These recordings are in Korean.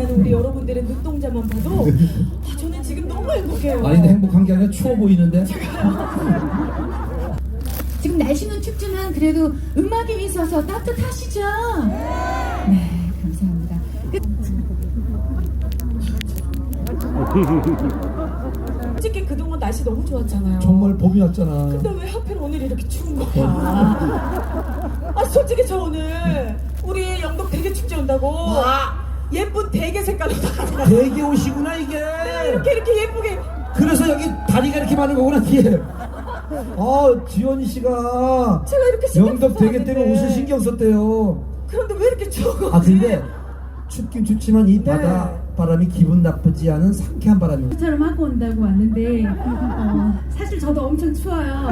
빛나는 우리 여러분들의 눈동자만 봐도 아, 저는 지금 너무 행복해요. 아니 근데 행복한 게 아니라 추워 보이는데 지금 날씨는 춥지만 그래도 음악이 있어서 따뜻하시죠? 네, 감사합니다. 끝. 솔직히 그동안 날씨 너무 좋았잖아요. 정말 봄이 왔잖아 근데 왜 하필 오늘 이렇게 추운 거야? 아 솔직히 저 오늘 우리 영덕 대게 축제 온다고 예쁜 대게 색깔로 다 대게 옷이구나 이게 이렇게 이렇게 예쁘게 그래서 여기 다리가 이렇게 많은 거구나 뒤에 아 지원이 씨가 제가 이렇게 신경 영덕 써서 대게 때문에 왔는데. 옷을 신경 썼대요 그런데 왜 이렇게 추워? 아 근데 춥긴 춥지만 이 바다 네. 바람이 기분 나쁘지 않은 상쾌한 바람이 처럼 하고 온다고 왔는데 어, 사실 저도 엄청 추워요.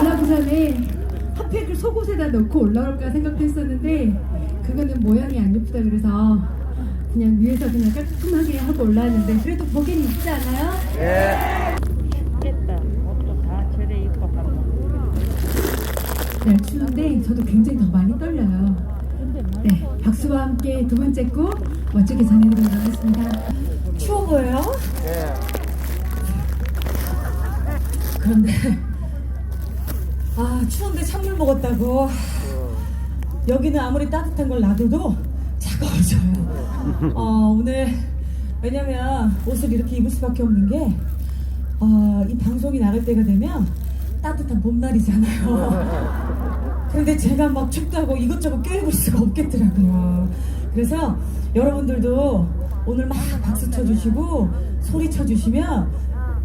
올라오기 전에 핫팩을 속옷에다 넣고 올라올까 생각도 했었는데 그거는 모양이 안 예쁘다 그래서 그냥 위에서 그냥 깔끔하게 하고 올라왔는데 그래도 보기엔 있지 않아요? 옷도 다 입고 하고 날 추운데 저도 굉장히 더 많이 떨려요. 네, 박수와 함께 두 번째 곡 멋지게 전해드리도록 하겠습니다. 추워 보여요? 그런데 아 추운데 찬물 먹었다고 여기는 아무리 따뜻한 걸 놔둬도 차가워져요. 어, 오늘 왜냐면 옷을 이렇게 입을 수밖에 없는 게 어, 이 방송이 나갈 때가 되면 따뜻한 봄날이잖아요. 그런데 제가 막 춥다고 이것저것 껴입을 수가 없겠더라고요. 그래서 여러분들도 오늘 막 박수 쳐주시고 소리 쳐주시면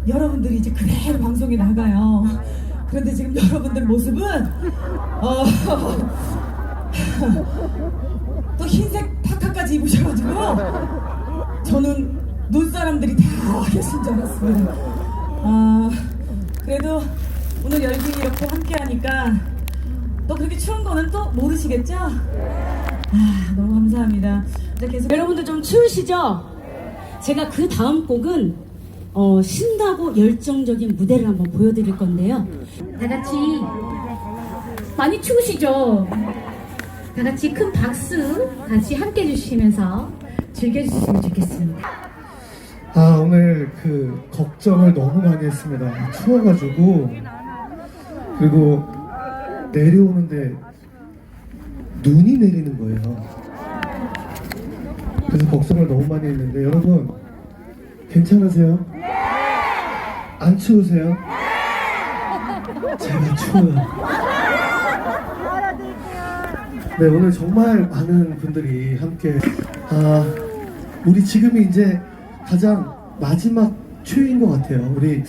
여러분들이 이제 그대로 방송에 나가요. 그런데 지금 여러분들 모습은 어, 또 흰색 파카까지 입으셔가지고 저는 눈사람들이 다 계신 줄 알았습니다. 아, 그래도 오늘 열심히 이렇게 함께 하니까 또 그렇게 추운 거는 또 모르시겠죠? 아, 너무 감사합니다. 이제 계속 여러분들 좀 추우시죠? 제가 그 다음 곡은 어, 신나고 열정적인 무대를 한번 보여드릴 건데요. 다 같이 많이 추우시죠? 다 같이 큰 박수 같이 함께 해주시면서 즐겨주시면 좋겠습니다. 아 오늘 그 걱정을 너무 많이 했습니다. 추워가지고 그리고 내려오는데 눈이 내리는 거예요. 그래서 걱정을 너무 많이 했는데 여러분 괜찮으세요? 안 추우세요? 제가 추워요. 네 오늘 정말 많은 분들이 함께 아 우리 지금이 이제 가장 마지막 추위인 것 같아요. 우리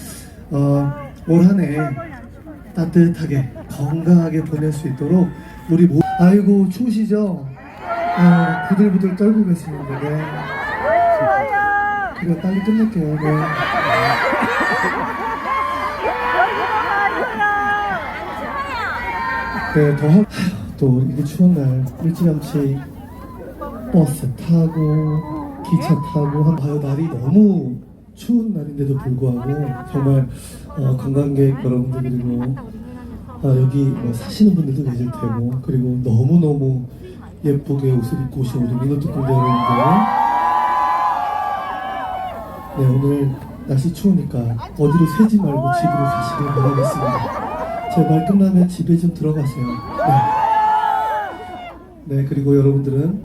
어, 올 한해 따뜻하게 건강하게 보낼 수 있도록 우리 모 아이고 추우시죠? 아, 부들부들 떨고 계시는데 네. 그래 빨리 끝낼게요. 네. 네, 더 하... 또 이렇게 추운 날 일찌감치 버스 타고 기차 타고 한 봐요 날이 너무 추운 날인데도 불구하고 정말 어, 관광객 여러분들 그리고 아, 여기 뭐 사시는 분들도 계실 테고 그리고 너무 너무 예쁘게 옷을 입고 오신 우리 민호특 공대 여러분들 네 오늘 날씨 추우니까 어디로 새지 말고 집으로 가시길 바라겠습니다. 제말 끝나면 집에 좀 들어가세요. 네. 네 그리고 여러분들은